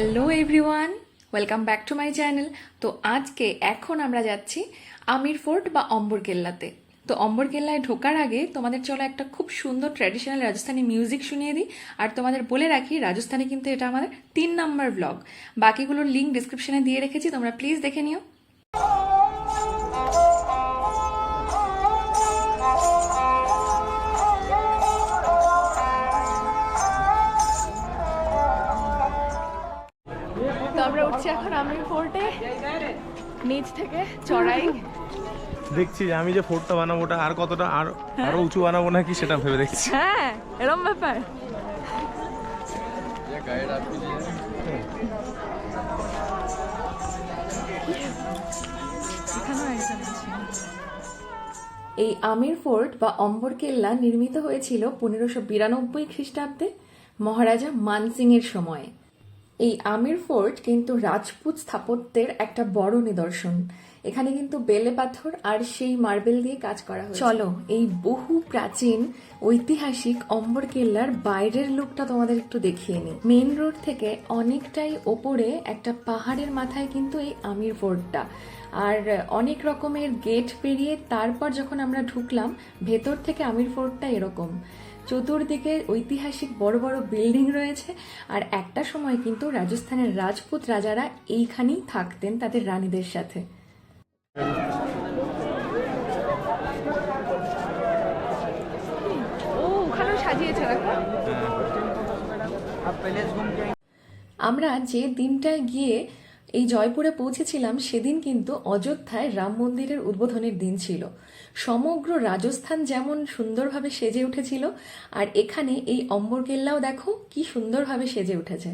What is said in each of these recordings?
Hello everyone welcome back to my channel তো আজকে এখন আমরা যাচ্ছি আমির ফোর্ট বা অম্বর কেল্লাতে তো অম্বর কেল্লায় ঢোকার আগে তোমাদের চলো একটা খুব সুন্দর ট্র্যাডিশনাল রাজস্থানি মিউজিক শুনিয়ে দিই। আর তোমাদের বলে রাখি, রাজস্থানে কিন্তু এটা আমাদের তিন নম্বর ব্লগ বাকিগুলোর লিঙ্ক ডিসক্রিপশনে দিয়ে রেখেছি, তোমরা প্লিজ দেখে নিও। তো এখন আমির ফোর্টে। নিচ থেকে চড়াই। দেখছি যে আমি যে ফোর্টটা বানাবো ওটা আর কতটা আর আরও উঁচু বানাবো নাকি সেটা ভেবে দেখছি। হ্যাঁ এরম ব্যাপার। এই আমির ফোর্ট বা অম্বর কেল্লা নির্মিত হয়েছিল পনেরোশো বিরানব্বই খ্রিস্টাব্দে মহারাজা মানসিং এর সময়ে। এই আমির ফোর্ট কিন্তু রাজপুত স্থাপত্যের একটা বড় নিদর্শন। এখানে কিন্তু বেলে পাথর আর সেই মার্বেল দিয়ে কাজ করা হয়েছে। চলো, এই বহু প্রাচীন ঐতিহাসিক অম্বর কেল্লার বাইরের লুকটা তোমাদের একটু দেখিয়ে নিই। মেন রোড থেকে অনেকটাই ওপরে একটা পাহাড়ের মাথায় কিন্তু এই আমির ফোর্টটা। আর অনেক রকমের গেট পেরিয়ে তারপর যখন আমরা ঢুকলাম, ভেতর থেকে আমির ফোর্টটা এরকম। চতুর্দিকে ঐতিহাসিক বড় বড় বিল্ডিং রয়েছে আর একটা সময় কিন্তু রাজস্থানের রাজপুত রাজারা এইখানেই থাকতেন তাদের রানীদের সাথে। সাজিয়েছে আমরা যে দিনটায় গিয়ে এই জয়পুরে পৌঁছেছিলাম সেদিন কিন্তু অযোধ্যায় রাম মন্দিরের উদ্বোধনের দিন ছিল। সমগ্র রাজস্থান যেমন সুন্দরভাবে সেজে উঠেছিল, আর এখানে এই অম্বরকেল্লাও দেখো কি সুন্দরভাবে সেজে উঠেছে।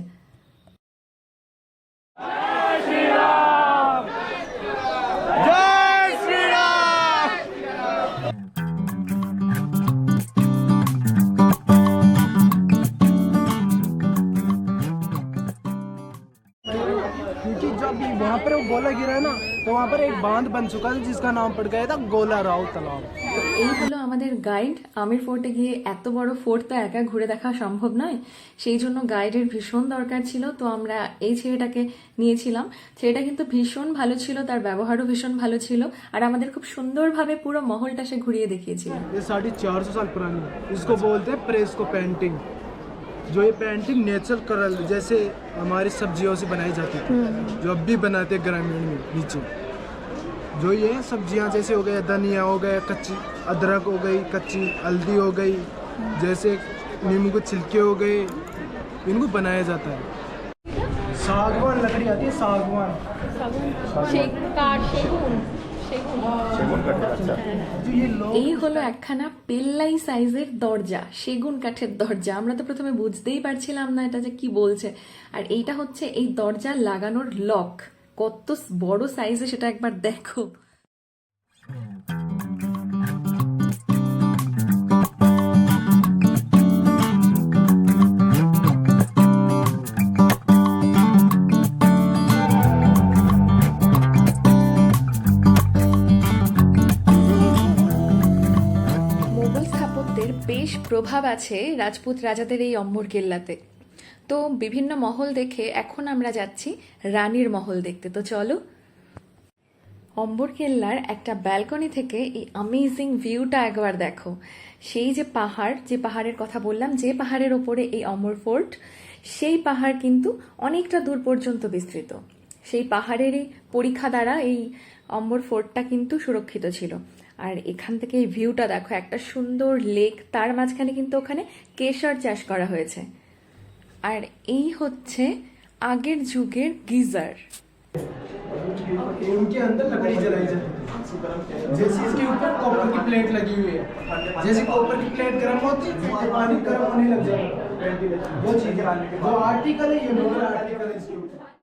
गोला गिरा है ना तो वहाँ पर एक बांध बन चुका था जिसका नाम पड़ गया था गोला राव तालाब তো এই হলো আমাদের গাইড আমির ফোর্টে গিয়ে এত বড় ফোর্ট তো একা ঘুরে দেখা সম্ভব নয় সেই জন্য গাইডের ভীষণ দরকার ছিল তো আমরা এই ছেলেটাকে নিয়েছিলাম ছেলেটা কিন্তু ভীষণ ভালো ছিল তার ব্যবহারও ভীষণ ভালো ছিল আর আমাদের খুব সুন্দরভাবে পুরো মহলটা সে ঘুরিয়ে দেখিয়েছিল ये साढ़े चार सौ साल पुरानी है इसको बोलते हैं प्रेस को पेंटिंग जो ये पेंटिंग नेचुरल कलर जैसे हमारी सब्जियों से बनाई जाती है जो अब भी बनाते हैं ग्रामीण में नीचे। जो ये सब्ज़ियाँ जैसे हो गया धनिया हो गया कच्ची अदरक हो गई कच्ची हल्दी हो गई जैसे नींबू के छिलके हो गए इनको बनाया जाता है। सागवान लकड़ी आती है सागवान। এই হলো একখানা পেল্লাই সাইজের দরজা সেগুন কাঠের দরজা। আমরা তো প্রথমে বুঝতেই পারছিলাম না এটা যে কি বলছে। আর এইটা হচ্ছে এই দরজা লাগানোর লক। কত বড় সাইজে সেটা একবার দেখো। প্রভাব আছে রাজপুত রাজাদের এই অম্বর কেল্লাতে। তো বিভিন্ন মহল দেখে এখন আমরা যাচ্ছি রানীর মহল দেখতে। তো চলো অম্বর কেল্লার একটা ব্যালকনি থেকে এই অ্যামেজিং ভিউটা একবার দেখো। সেই যে পাহাড়, যে পাহাড়ের কথা বললাম, যে পাহাড়ের ওপরে এই অমর ফোর্ট, সেই পাহাড় কিন্তু অনেকটা দূর পর্যন্ত বিস্তৃত। সেই পাহাড়েরই পরীক্ষা দ্বারা এই অম্বর ফোর্টটা কিন্তু সুরক্ষিত ছিল। আর এখান থেকে এই ভিউটা দেখো একটা সুন্দর লেক তার মাঝখানে কিন্তু ওখানে কেশর চাষ করা হয়েছে আর এই হচ্ছে আগের যুগের গিজার उनके अंदर लकड़ी जलाई जाती है जैसे इसके ऊपर कॉपर की प्लेट लगी हुई है जैसे कॉपर की प्लेट गर्म होती है तो पानी गर्म होने लग जाता है वो चीज है जो आर्टिकल है ये लोकल आर्टिकल है इसके ऊपर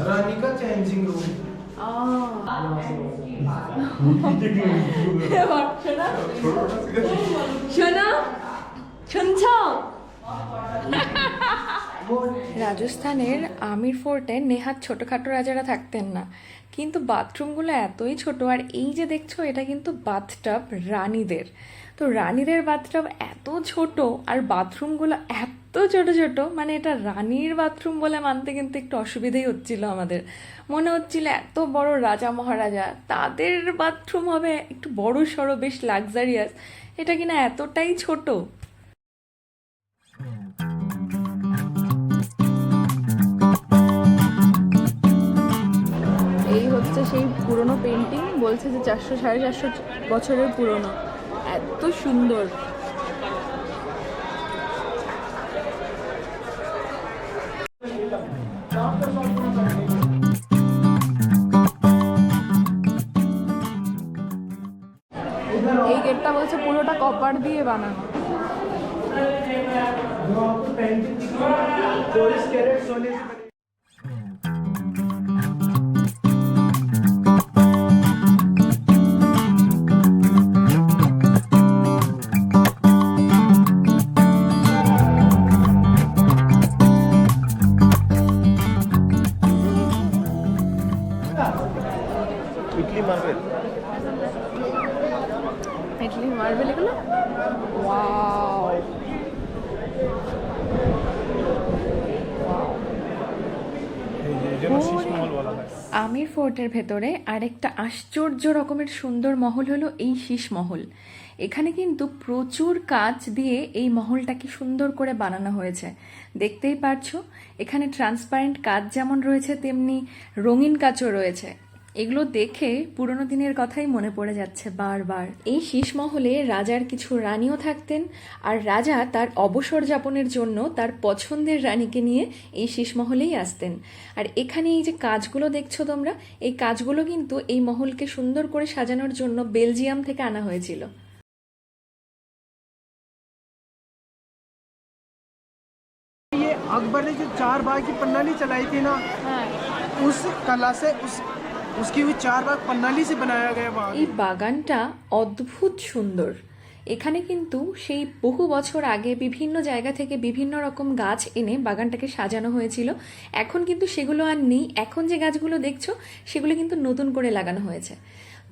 아. রাজস্থানের আমির ফোর্টে নেহাত ছোটখাটো রাজারা থাকতেন না কিন্তু বাথরুমগুলো এতই ছোট আর এই যে দেখছ এটা কিন্তু বাথটাব রানীদের তো রানীদের বাথটাব এত ছোট আর বাথরুমগুলো এত ছোট ছোট মানে এটা রানীর বাথরুম বলে মানতে কিন্তু একটু অসুবিধাই হচ্ছিল আমাদের। মনে হচ্ছিল এত বড় রাজা মহারাজা, তাদের বাথরুম হবে একটু বড় সড়ো, বেশ লাক্সারিয়াস এটা কিনা এতটাই ছোট। এই হচ্ছে সেই পুরনো পেন্টিং বলছে যে চারশো সাড়ে চারশো বছরের পুরনো। এত সুন্দর। পুরোটা কপার দিয়ে বানানো जो आपको पेंटिंग दिख रही है चौबीस कैरेट सोने से আমির ফোর্টের ভেতরে আরেকটা আশ্চর্য রকমের সুন্দর মহল হলো এই শীষ মহল। এখানে কিন্তু প্রচুর কাজ দিয়ে এই মহলটাকে সুন্দর করে বানানো হয়েছে। দেখতেই পারছ এখানে ট্রান্সপারেন্ট কাজ যেমন রয়েছে তেমনি রঙিন কাজও রয়েছে। এগুলো দেখে পুরনো দিনের কথাই মনে পড়ে যাচ্ছে বারবার এই শীষ মহলে রাজার কিছু রানীও থাকতেন আর রাজা তার অবসর যাপনের জন্য তার পছন্দের রানীকে নিয়ে এই শীষ মহলেই আসতেন আর এখানে এই যে কাজগুলো দেখছো তোমরা এই কাজগুলো কিন্তু এই মহলকে সুন্দর করে সাজানোর জন্য বেলজিয়াম থেকে আনা হয়েছিল ये अकबर ने जो चार बाग की प्रणाली चलाई थी ना उस कला से उस এই বাগানটা অদ্ভুত সুন্দর। এখানে কিন্তু সেই বহু বছর আগে বিভিন্ন জায়গা থেকে বিভিন্ন রকম গাছ এনে বাগানটাকে সাজানো হয়েছিল। এখন কিন্তু সেগুলো আর নেই। এখন যে গাছগুলো দেখছ, সেগুলো কিন্তু নতুন করে লাগানো হয়েছে।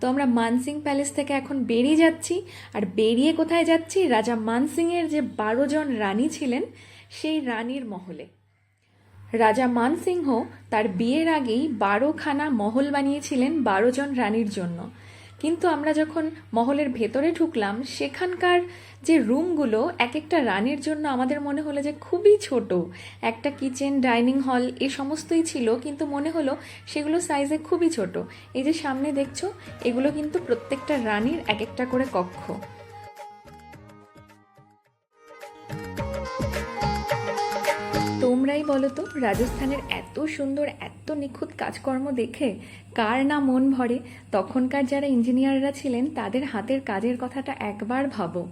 তো আমরা মানসিং প্যালেস থেকে এখন বেরিয়ে যাচ্ছি। আর বেরিয়ে কোথায় যাচ্ছি? রাজা মানসিংয়ের যে বারো জন রানী ছিলেন, সেই রানীর মহলে। রাজা মানসিংহ তার বিয়ের আগেই বারোখানা মহল বানিয়েছিলেন বারো জন রানীর জন্য। কিন্তু আমরা যখন মহলের ভেতরে ঢুকলাম, সেখানকার যে রুমগুলো এক একটা রানীর জন্য আমাদের মনে হলো যে খুবই ছোট। একটা কিচেন, ডাইনিং হল, এ সমস্তই ছিল, কিন্তু মনে হলো সেগুলো সাইজে খুবই ছোট। এই যে সামনে দেখছ, এগুলো কিন্তু প্রত্যেকটা রানীর এক একটা করে কক্ষ। তোমরাই বলো তো, রাজস্থানের এত সুন্দর, এত নিখুঁত কাজকর্ম দেখে কার না মন ভরে? তখনকার যারা ইঞ্জিনিয়াররা ছিলেন, তাদের হাতের কাজের কথাটা একবার ভাবো।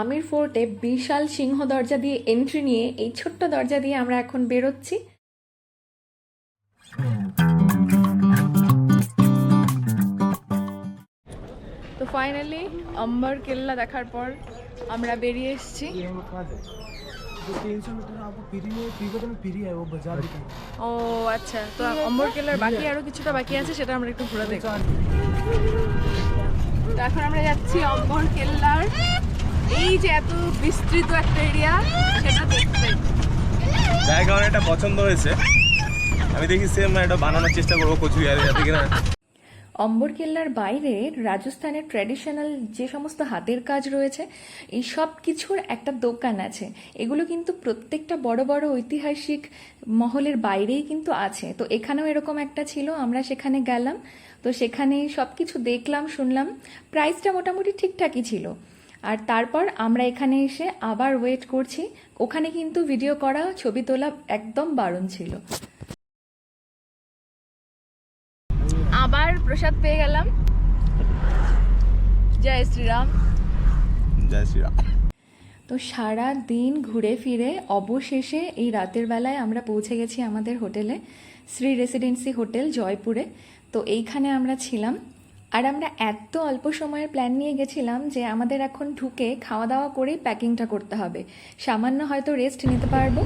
আমির ফোর্টে বিশাল সিংহ দরজা দিয়ে এন্ট্রি নিয়ে, এই ছোট্ট দরজা দিয়ে আমরা এখন বেরোচ্ছি। তো ফাইনালি আম্বার কেল্লা দেখার পর আমরা বেরিয়ে এসেছি। আচ্ছা। আরও কিছুটা বাকি আছে, সেটা আমরা একটু আমরা যাচ্ছি এই যে এত বিস্তৃত একটা এরিয়া সেটা জায়গা পছন্দ হয়েছে। আমি দেখি সেম এটা বানানোর চেষ্টা করব কোচবিহারে যাতে কিনা অম্বর কেল্লার বাইরে রাজস্থানের ট্র্যাডিশনাল যে সমস্ত হাতের কাজ রয়েছে, এই সব কিছুর একটা দোকান আছে। এগুলো কিন্তু প্রত্যেকটা বড় বড় ঐতিহাসিক মহলের বাইরেই কিন্তু আছে। তো এখানেও এরকম একটা ছিল, আমরা সেখানে গেলাম। তো সেখানে সব কিছু দেখলাম, শুনলাম প্রাইসটা মোটামুটি ঠিকঠাকই ছিল। আর তারপর আমরা এখানে এসে আবার ওয়েট করছি। ওখানে কিন্তু ভিডিও করা, ছবি তোলা একদম বারণ ছিল। আবার প্রসাদ পেয়ে গেলাম। জয় শ্রীরাম। জয় শ্রীরাম। তো সারা দিন ঘুরে ফিরে অবশেষে এই রাতের বেলায় আমরা পৌঁছে গেছি আমাদের হোটেলে শ্রী রেসিডেন্সি হোটেল জয়পুরে। তো এইখানে আমরা ছিলাম। আর আমরা এত অল্প সময়ের প্ল্যান নিয়ে গেছিলাম যে আমাদের এখন ঢুকে খাওয়া দাওয়া করেই প্যাকিংটা করতে হবে। সামান্য হয়তো রেস্ট নিতে পারব।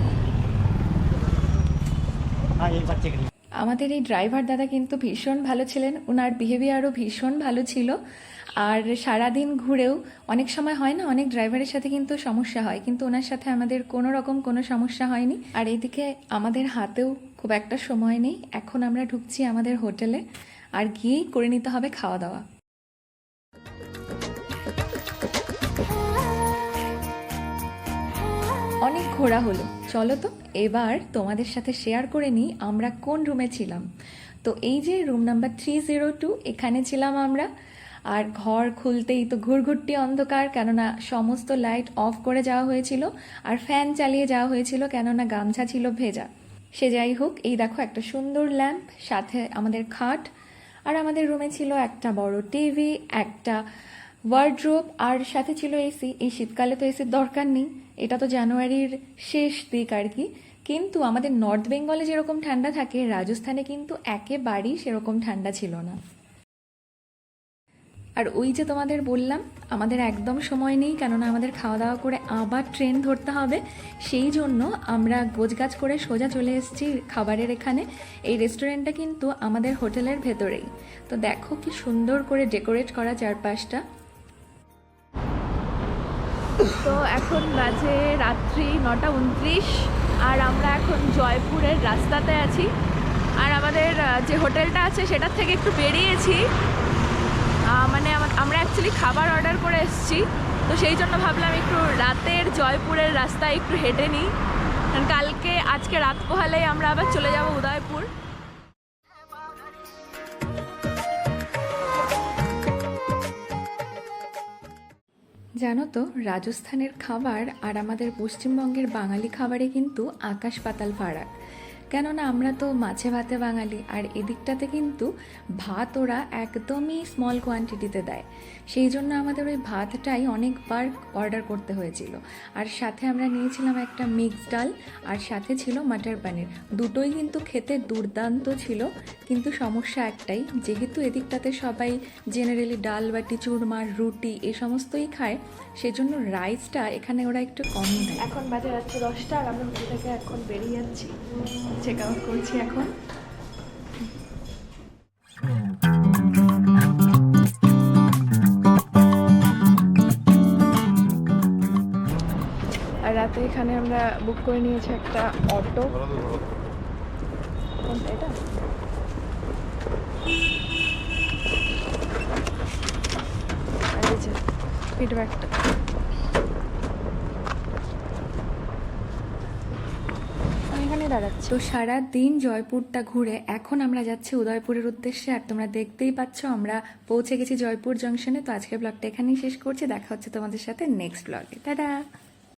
আমাদের এই ড্রাইভার দাদা কিন্তু ভীষণ ভালো ছিলেন। ওনার বিহেভিয়ারও ভীষণ ভালো ছিল। আর সারাদিন ঘুরেও অনেক সময় হয় না, অনেক ড্রাইভারের সাথে কিন্তু সমস্যা হয়। কিন্তু ওনার সাথে আমাদের কোনো রকম কোনো সমস্যা হয়নি। আর এইদিকে আমাদের হাতেও খুব একটা সময় নেই। এখন আমরা ঢুকছি আমাদের হোটেলে আর গিয়েই করে নিতে হবে খাওয়া দাওয়া। অনেক ঘোরা হলো। চলো তো, এবার তোমাদের সাথে শেয়ার করে নিই আমরা কোন রুমে ছিলাম। তো এই যে room number three zero two এখানে ছিলাম আমরা। আর ঘর খুলতেই তো ঘুরঘুরটি অন্ধকার, কেননা সমস্ত লাইট অফ করে যাওয়া হয়েছিল আর ফ্যান চালিয়ে যাওয়া হয়েছিল, কেননা গামছা ছিল ভেজা। সে যাই হোক, এই দেখো একটা সুন্দর ল্যাম্প সাথে আমাদের খাট। আর আমাদের রুমে ছিল একটা বড় টিভি একটা ওয়ার্ড্রোব আর সাথে ছিল এসি এই শীতকালে তো এসির দরকার নেই। এটা তো জানুয়ারির শেষ দিক আর কি। কিন্তু আমাদের নর্থ বেঙ্গলে যেরকম ঠান্ডা থাকে, রাজস্থানে কিন্তু একেবারেই সেরকম ঠান্ডা ছিল না। আর ওই যে তোমাদের বললাম, আমাদের একদম সময় নেই, কেননা আমাদের খাওয়া দাওয়া করে আবার ট্রেন ধরতে হবে। সেই জন্য আমরা গোছগাছ করে সোজা চলে এসেছি খাবারের এখানে। এই রেস্টুরেন্টটা কিন্তু আমাদের হোটেলের ভেতরেই। তো দেখো কি সুন্দর করে ডেকোরেট করা চারপাশটা। তো এখন বাজে রাত্রি নটা উনত্রিশ, আর আমরা এখন জয়পুরের রাস্তাতে আছি। আর আমাদের যে হোটেলটা আছে সেটার থেকে একটু বেরিয়েছি। মানে আমা- আমরা অ্যাকচুয়ালি খাবার অর্ডার করে এসেছি। তো সেই জন্য ভাবলাম একটু রাতের জয়পুরের রাস্তায় একটু হেঁটে নিই। কারণ কালকে, আজকে রাত পোহালেই আমরা আবার চলে যাব উদয়পুর। জানো তো রাজস্থানের খাবার আর আমাদের পশ্চিমবঙ্গের বাঙালি খাবারে কিন্তু আকাশ পাতাল ফারাক। কেননা আমরা তো মাছে ভাতে বাঙালি, আর এদিকটাতে কিন্তু ভাত ওরা একদমই স্মল কোয়ান্টিটিতে দেয়। সেই জন্য আমাদের ওই ভাতটাই অনেকবার অর্ডার করতে হয়েছিল। আর সাথে আমরা নিয়েছিলাম একটা মিক্স ডাল, আর সাথে ছিল মাটার পানির। দুটোই কিন্তু খেতে দুর্দান্ত ছিল, কিন্তু সমস্যা একটাই, যেহেতু এদিকটাতে সবাই জেনারেলি ডাল বাটি চুরমা রুটি এ সমস্তই খায়, সেজন্য রাইসটা এখানে ওরা একটু কম দেয়। এখন বাজে রাত্রি দশটা, আর আমরা থেকে এখন বেরিয়ে যাচ্ছি। চেক আউট করছি এখন। রাতে এখানে আমরা বুক করে নিয়েছি একটা অটো এটা? ফিডব্যাকটা আমি এখানে দাঁড়াচ্ছি তো সারা দিন জয়পুরটা ঘুরে এখন আমরা যাচ্ছি উদয়পুরের উদ্দেশ্যে, আর তোমরা দেখতেই পাচ্ছ আমরা পৌঁছে গেছি জয়পুর জংশনে। তো আজকের ব্লগটা এখানেই শেষ করছি। দেখা হচ্ছে তোমাদের সাথে নেক্সট ব্লগে টাটা!